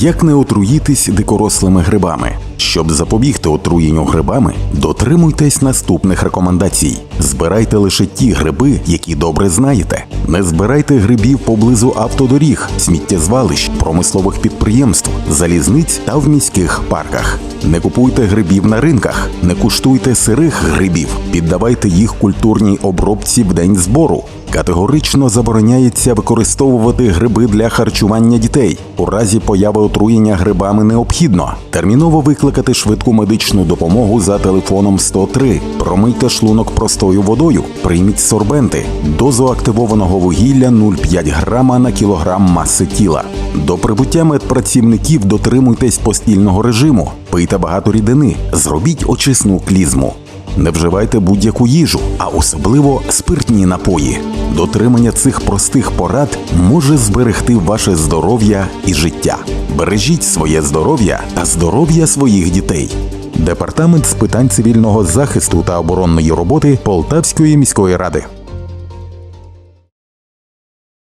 Як не отруїтись дикорослими грибами? Щоб запобігти отруєнню грибами, дотримуйтесь наступних рекомендацій: збирайте лише ті гриби, які добре знаєте. Не збирайте грибів поблизу автодоріг, сміттєзвалищ, промислових підприємств, залізниць та в міських парках. Не купуйте грибів на ринках, не куштуйте сирих грибів, піддавайте їх культурній обробці в день збору. Категорично забороняється використовувати гриби для харчування дітей. У разі появи отруєння грибами необхідно терміново викликати швидку медичну допомогу за телефоном 103. Промийте шлунок простою водою, прийміть сорбенти, дозу активованого вугілля 0,5 грама на кілограм маси тіла. До прибуття медпрацівників дотримуйтесь постільного режиму, пийте багато рідини, зробіть очисну клізму. Не вживайте будь-яку їжу, а особливо спиртні напої. Дотримання цих простих порад може зберегти ваше здоров'я і життя. Бережіть своє здоров'я та здоров'я своїх дітей. Департамент з питань цивільного захисту та оборонної роботи Полтавської міської ради.